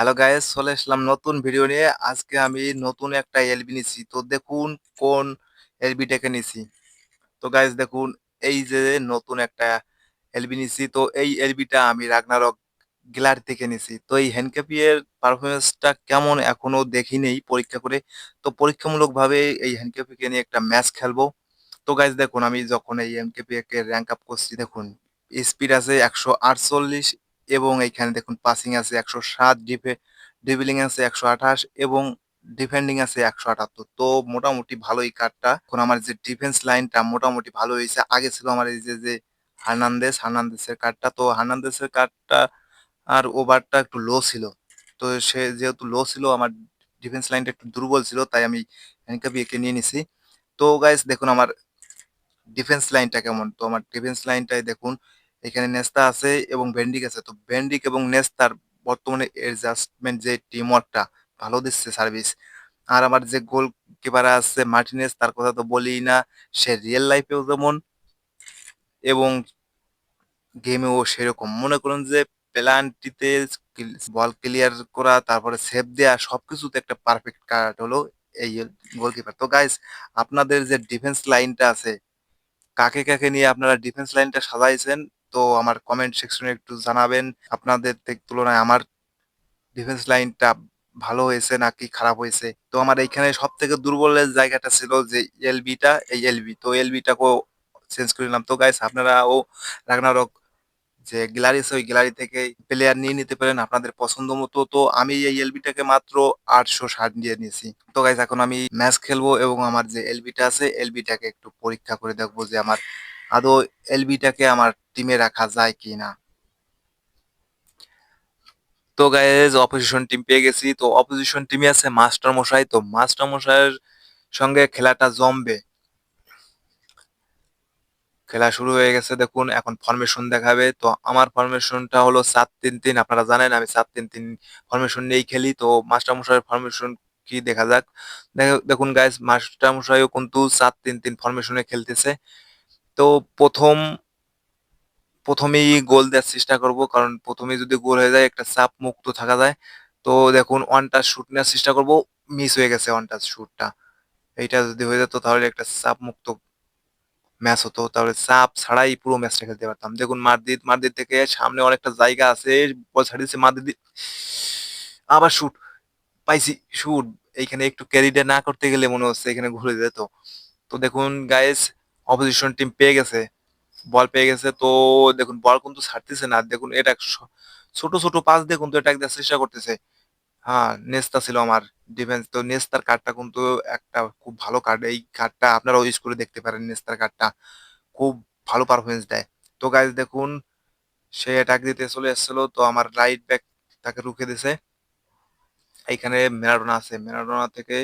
Hello guys চলে আসলাম নতুন video নিয়ে। আজকে আমি নতুন একটা এলবি নিছি। তো দেখুন কোন এলবিটাকে নিছি। তো গাইস দেখুন, এই যে নতুন একটা এলবি নিছি। তো এই এলবিটা আমি রাগনারক গ্যালারি থেকে নিছি। তো এই হ্যান্ডক্যাপি এর পারফরমেন্সটা কেমন এখনও দেখিনি পরীক্ষা করে। তো পরীক্ষামূলক ভাবে এই হ্যান্ডক্যাপিকে নিয়ে একটা ম্যাচ খেলব। তো গাইস দেখুন, আমি যখন এই হ্যান্ডক্যাপি কে র্যাঙ্ক আপ করছি, দেখুন স্পিড আছে একশো আটচল্লিশ এবং এইখানে দেখুন পাসিং আছে একশো সাত ডিফে ড্রিবলিং আছে একশো আঠাশ এবং ডিফেন্ডিং আছে একশো আটাত্তর। তো মোটামুটি ভালো এই কার্ডটা এখন আমার যে ডিফেন্স লাইনটা মোটামুটি ভালো হয়েছে। আগে ছিল আমার এই যে যে হার্নান্দেস হার্নান্দেসের কার্ডটা তো হার্নান্দেসের কার্ডটা আর ওভারটা একটু লো ছিল। তো সে যেহেতু লো ছিল, আমার ডিফেন্স লাইনটা একটু দুর্বল ছিল, তাই আমি হ্যান্ডকাপি একে নিয়ে নিছি। তো গাইস দেখুন আমার ডিফেন্স লাইনটা কেমন? তো আমার ডিফেন্স লাইনটাই দেখুন এখানে নেস্তা আছে এবং ভেন্ডিক আছে। তো ভেন্ডিক এবং নেস্তার বর্তমানে অ্যাডজাস্টমেন্ট যে টিম ওয়ার্কটা ভালো দিচ্ছে সার্ভিস আর আমার যে গোল কিপার আছে মার্টিনেস তার কথা তো বলি না, সে রিয়েল লাইফেও যেমন এবং গেমেও সেরকম। মনে করুন যে প্ল্যানটিতে বল ক্লিয়ার করা, তারপরে সেভ দেওয়া সবকিছুতে একটা পারফেক্ট কার্ড হলো এই গোলকিপার তো গাইস আপনাদের যে ডিফেন্স লাইনটা আছে, কাকে কাকে নিয়ে আপনারা ডিফেন্স লাইনটা সাজাইছেন তো আমার কমেন্ট সেকশনে একটু জানাবেন। আপনাদের তুলনায় আমার ডিফেন্স লাইনটা ভালো হয়েছে নাকি খারাপ হয়েছে? তো আমার এইখানে সব থেকে দুর্বলের জায়গাটা ছিল যে এলবিটা এই এলবি তো এলবিটাকেও চেঞ্জ করে নিলাম। তো গাইস আপনারাও রাগনারক যে গ্যালারি আছে ওই গ্যালারি থেকে প্লেয়ার নিয়ে নিতে পারেন আপনাদের পছন্দ মতো। তো আমি এই এলবিটাকে মাত্র আটশো ষাট দিয়ে নিয়েছি। তো গাইস এখন আমি ম্যাচ খেলব এবং আমার যে এলবিটা আছে এলবিটাকে একটু পরীক্ষা করে দেখব যে আমার আদৌ এলবিটাকে আমার টিমে রাখা যায় কি না তো গাইজ অপোজিশন টিম পেয়ে গেছি। তো অপোজিশন টিমে আছে মাস্টার মশাই তো মাস্টার মশাইয়ের সঙ্গে খেলাটা জমবে। খেলা শুরু হয়ে গেছে, দেখুন, এখন ফরমেশন দেখাবে। তো আমার ফরমেশনটা হলো সাত তিন তিন। আপনারা জানেন, আমি সাত তিন তিন ফরমেশন নিয়েই খেলি। তো মাস্টার মশাইয়ের ফরমেশন কি দেখা যাক। দেখুন গাইজ মাস্টার মশাইও কিন্তু সাত তিন তিন ফরমেশনে খেলতেছে। তো প্রথম, প্রথমেই গোল দেওয়ার চেষ্টা করব। কারণ প্রথমে যদি গোল হয়ে যায়, একটা চাপ মুক্ত থাকা যায়। তো দেখুন ওয়ান টাচ শুট নেওয়ার চেষ্টা করব। মিস হয়ে গেছে ওয়ান টাচ শুটটা এইটা যদি হয়ে যেত, তাহলে একটা চাপ মুক্ত ম্যাচ হতো। তাহলে চাপ ছাড়াই পুরো ম্যাচটা খেলতে পারতাম। দেখুন মারদিদ মারদিদ থেকে সামনে অনেকটা জায়গা আছে। বল ছাড়িয়েছে মারদিদ আবার শুট পাইছি শুট এইখানে একটু ক্যারিডে না করতে গেলে মনে হচ্ছে এখানে ঘুরে যেত। তো দেখুন গাইস অপোজিশন টিম পেয়ে গেছে বল পেয়ে গেছে, তো দেখুন বল কিন্তু ছাড়তেছে না। দেখুন এটা ছোট ছোট পাস দিয়ে কিন্তু এটা দেওয়ার চেষ্টা করতেছে। হ্যাঁ নেস্তা ছিল আমার ডিফেন্স তো নেস্তার কার্ডটা কিন্তু একটা খুব ভালো কার্ড এই কার্ডটা আপনারাও ইউজ করে দেখতে পারেন নেস্তার কার্ডটা খুব ভালো পারফরমেন্স দেয়। তো গাইজ দেখুন, সে অ্যাটাক দিতে চলে এসেছিল, তো আমার রাইট ব্যাক তাকে রুখে দিছে। এইখানে মেরাডোনা আছে। মেরাডোনা থেকে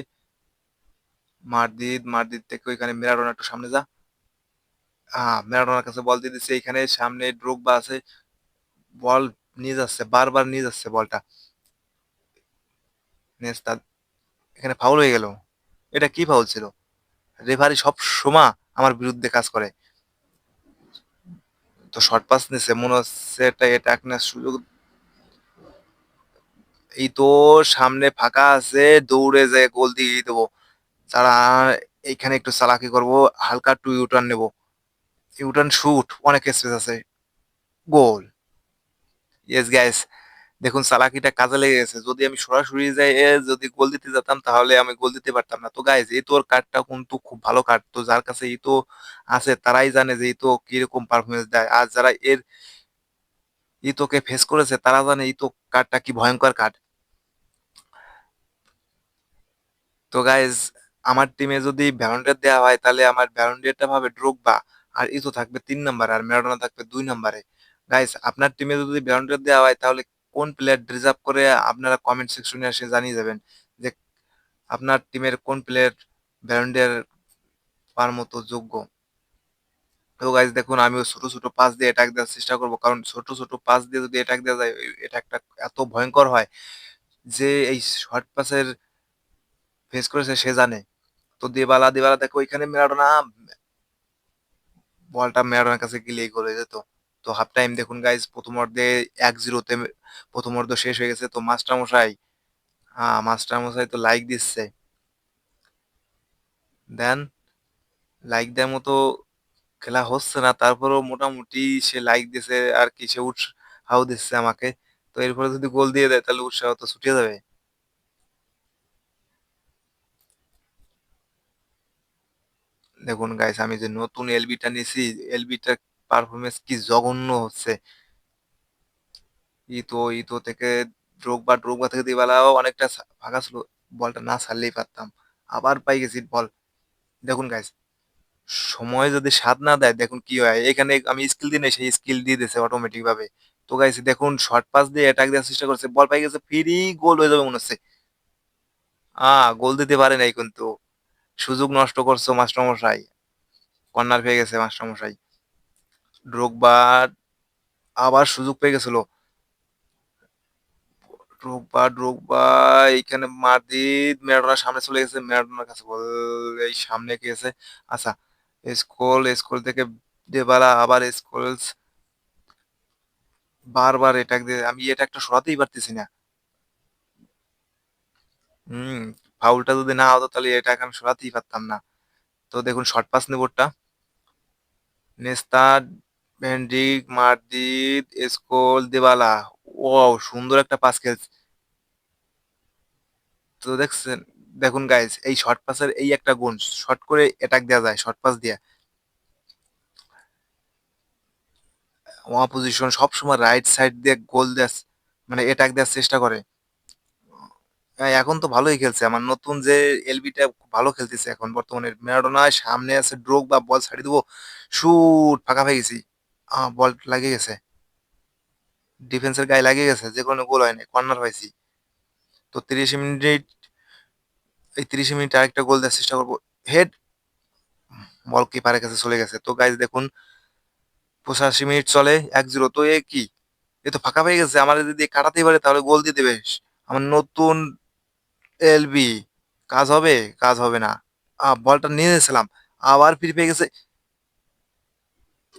মারদিদ মারদিদ থেকে ওইখানে মেরাডোনা একটু সামনে যা। ম্যারাডোনার কাছে বল দিয়ে দিচ্ছে, এখানে সামনে ড্রোগবা আছে, বল নিয়ে যাচ্ছে, বারবার নিয়ে যাচ্ছে বলটা। নেস্তা এখানে ফাউল হয়ে গেল। এটা কি ফাউল ছিল? রেফারি সব সময় আমার বিরুদ্ধে কাজ করে। তো শর্ট পাস নিছে, মনে হচ্ছে এটা এটা একটা সুযোগ। এই তো সামনে ফাঁকা আছে, দৌড়ে যায় গোল দিয়ে দেবো। তারা এইখানে একটু চালাকি করব, হালকা টু ইউটার্ন নেব। ইউটার্ন শুট অনেক স্পেস আছে। গোল ইয়েস গ্যাস দেখুন সালাকিটা কাজে লেগে গেছে। যদি আমি সরাসরি যাই যদি গোল দিতে যেতাম, তাহলে আমি গোল দিতে পারতাম না। তো গাইজ এই তোর কার্ডটা কিন্তু খুব ভালো কার্ড। তো, যার কাছে এই তো আছে, তারাই জানে যে এই তো কীরকম পারফরমেন্স দেয়। আর যারা এর ইতোকে ফেস করেছে, তারা জানে ইতো কার্ডটা কি ভয়ঙ্কর কার্ড। তো গাইজ আমার টিমে যদি ভ্যালন্টিয়ার দেওয়া হয়, তাহলে আমার ভ্যালন্টিয়ারটা ভাবে ড্রোগবা। আর ইতো থাকবে তিন নম্বরে আর ম্যারাডোনা থাকবে দুই নম্বরে। গাইস আপনার টিমে যদি ভ্যালন্টিয়ার দেওয়া হয়, তাহলে কোন প্লেয়ার রিজার্ভ করে আপনারা কমেন্ট সেকশনে এসে জানিয়ে যাবেন যে আপনার টিমের কোন প্লেয়ার ভ্যালন্টিয়ার পাওয়ার মতো যোগ্য। তো গাইজ দেখুন, আমিও ছোট ছোট পাস দিয়ে অ্যাটাক দেওয়ার চেষ্টা করব, কারণ ছোট ছোট পাস দিয়ে যদি অ্যাটাক দেওয়া যায়, এটা একটা এত ভয়ঙ্কর হয় যে এই শর্ট পাসের ফেস করেছে, সে জানে। তো দেবালা দেবালা, দেখো, ওইখানে মেরাডোনা বলটা ম্যারাডোনার কাছে গেলেই গোল যেত। তো হাফ টাইম দেখুন গাইজ প্রথম অর্ধে এক জিরোতে প্রথম অর্ধ শেষ হয়ে গেছে। তো মাস্টার মশাই হ্যাঁ মাস্টার মশাই তো লাইক দিচ্ছে। দেন লাইক দেওয়ার মতো খেলা হচ্ছে না। তারপরেও মোটামুটি সে লাইক দিছে আর কি, সে উৎসাহ দিচ্ছে আমাকে। তো এরপরে যদি গোল দিয়ে দেয়, তাহলে উৎসাহ তো ছুটে যাবে। দেখুন গাইস আমি যে নতুন এলবিটা নিছি এলবিটার পারফরমেন্স কি জঘন্য হচ্ছে। ইতো ইতো থেকে ড্রোগবা ড্রোগবা থেকে দিবালাও অনেকটা ফাঁকা ছিল, বলটা না ছাড়লেই পারতাম। আবার পাই গেছি বল। দেখুন গাইস সময় যদি স্বাদ না দেয়, দেখুন কি হয়, এখানে আমি স্কিল না সেই স্কিল দিয়ে দিয়েছে অটোমেটিক ভাবে। তো গাইস দেখুন শর্ট পাস দিয়ে অ্যাটাক দেওয়ার চেষ্টা করছে, বল পাই গেছে ফ্রি গোল হয়ে যাবে মনে হচ্ছে। আ গোল দিতে পারে নাই কিন্তু। সুযোগ নষ্ট করছ মাস্টারমশাই। কর্নার পেয়ে গেছে মাস্টারমশাই। ড্রোগবা আবার সুযোগ পেয়ে গেছিল। ড্রোগবা ড্রোগবা এইখানে মাদ্রিদ ম্যারাডোনার সামনে চলে গেছে। ম্যারাডোনার কাছে বল, এই সামনে গিয়েছে আচ্ছা স্কোল স্কোল থেকে ডেবালা আবার স্কোলস। বারবার দিয়ে, আমি এটা একটা সরাতেই পারতেছি না। হুম ফাউলটা যদি না হতো তাহলে এটা এখন সরাতেই পারতাম না। তো দেখুন শর্ট পাস নেবোরটা নেস্তা ভেন্ডিক মাদ্রিদ স্কোল দেবালা। ও সুন্দর একটা পাস খেলছে। তো দেখছেন, দেখুন গাইজ এই শর্ট পাসের এই একটা গুণ শর্ট করে অ্যাটাক দেওয়া যায় শর্ট পাস দিয়ে। ওয়া পজিশন সবসময় রাইট সাইড দিয়ে গোল দেওয়ার মানে অ্যাটাক দেওয়ার চেষ্টা করে। হ্যাঁ, এখন তো ভালোই খেলছে। আমার নতুন যে এলবিটা ভালো খেলতেছে এখন। বর্তমানে ম্যারাডোনার সামনে আছে ড্রোক বা বল ছাড়ি দেবো। শুট ফাঁকা পেয়ে গেছি। বল লাগে গেছে। ডিফেন্সের গায়ে লাগে গেছে। যে কোনো গোল হয়নি। কর্নার পাইছি। তো তিরিশ মিনিট এই তিরিশ মিনিট আরেকটা গোল দেওয়ার চেষ্টা করব। হেড বল কিপারের কাছে চলে গেছে। তো গাইজ দেখুন পঁচাশি মিনিট চলে এক জিরো তো এ কি? এ তো ফাঁকা পেয়ে গেছে। আমার যদি কাটাতেই পারে তাহলে গোল দিয়ে দেবে। আমার নতুন এলবি কাজ হবে কাজ হবে না। বলটা নিয়ে নিয়েছিলাম, আবার ফিরে পেয়ে গেছে।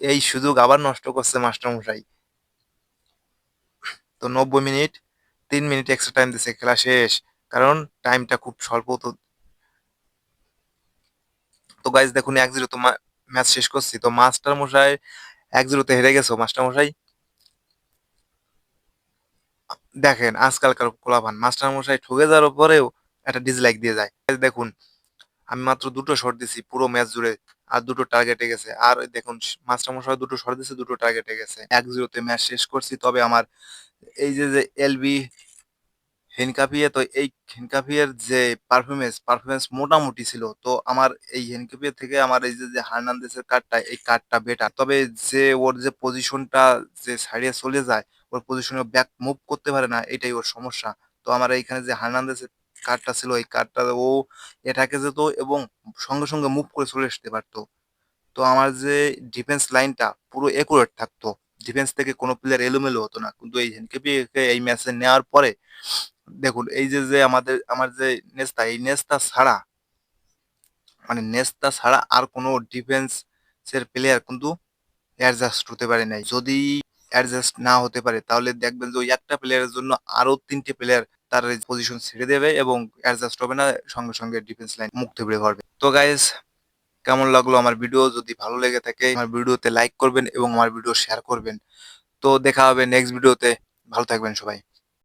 এই সুযোগ আবার নষ্ট করছে মাস্টার মশাই তো নব্বই মিনিট, তিন মিনিট এক্সট্রা টাইম দিছে, খেলা শেষ। কারণ টাইমটা খুব স্বল্প তো। তো গাইজ দেখুন, এক জিরো তো ম্যাচ শেষ করছি। তো মাস্টার মশাই এক জিরোতে হেরে গেছো মাস্টার মশাই দেখেন, আজকালকার কোলাপান মাস্টার মশাই ঠকে যাওয়ার পরেও একটা ডিসলাইক দিয়ে যায়। দেখুন, আমি মাত্র দুটো শট দিছি পুরো ম্যাচ জুড়ে, আর দুটো টার্গেটে গেছে। আর দেখুন মাস্টার মশাই দুটো শট দিছে, দুটো টার্গেটে গেছে। এক জিরোতে ম্যাচ শেষ করছি, তবে আমার এই যে যে এলবি হেনকাপিয়ে তো এই হেনকাপিয়ের যে পারফরমেন্স পারফরমেন্স মোটামুটি ছিল, তো আমার এই হেনকাপিয়ে থেকে আমার এই যে যে হার্নান্দেসের কার্ডটা এই কার্ডটা বেটার তবে যে ওর যে পজিশনটা যে সাইডে চলে যায় ওর পজিশনে ব্যাক মুভ করতে পারে না, এটাই ওর সমস্যা। তো আমার এইখানে যে হার্নান্দেসের কার্ডটা ছিল, এই কার্ডটা ও এটাকে যেত এবং সঙ্গে সঙ্গে মুভ করে চলে আসতে পারতো। তো আমার যে ডিফেন্স লাইনটা পুরো একুরেট থাকতো। ডিফেন্স থেকে কোনো প্লেয়ার এলোমেলো হতো না। কিন্তু এই হেনকেপিকে এই ম্যাচে নেওয়ার পরে, দেখুন, এই যে যে আমাদের, আমার যে নেস্তা, এই নেস্তা ছাড়া মানে নেস্তা ছাড়া আর কোনো ডিফেন্সের প্লেয়ার কিন্তু অ্যাডজাস্ট হতে পারে নাই। যদি অ্যাডজাস্ট না হতে পারে, তাহলে দেখবেন যে ওই একটা প্লেয়ারের জন্য আরও তিনটে প্লেয়ার তার পজিশন ছেড়ে দেবে এবং অ্যাডজাস্ট হবে না, সঙ্গে সঙ্গে ডিফেন্স লাইন মুখ থুবড়ে পড়বে তো গাইজ কেমন লাগল আমার ভিডিও যদি ভালো লেগে থাকে, আমার ভিডিওতে লাইক করবেন এবং আমার ভিডিও শেয়ার করবেন। তো দেখা হবে নেক্সট ভিডিওতে ভালো থাকবেন সবাই।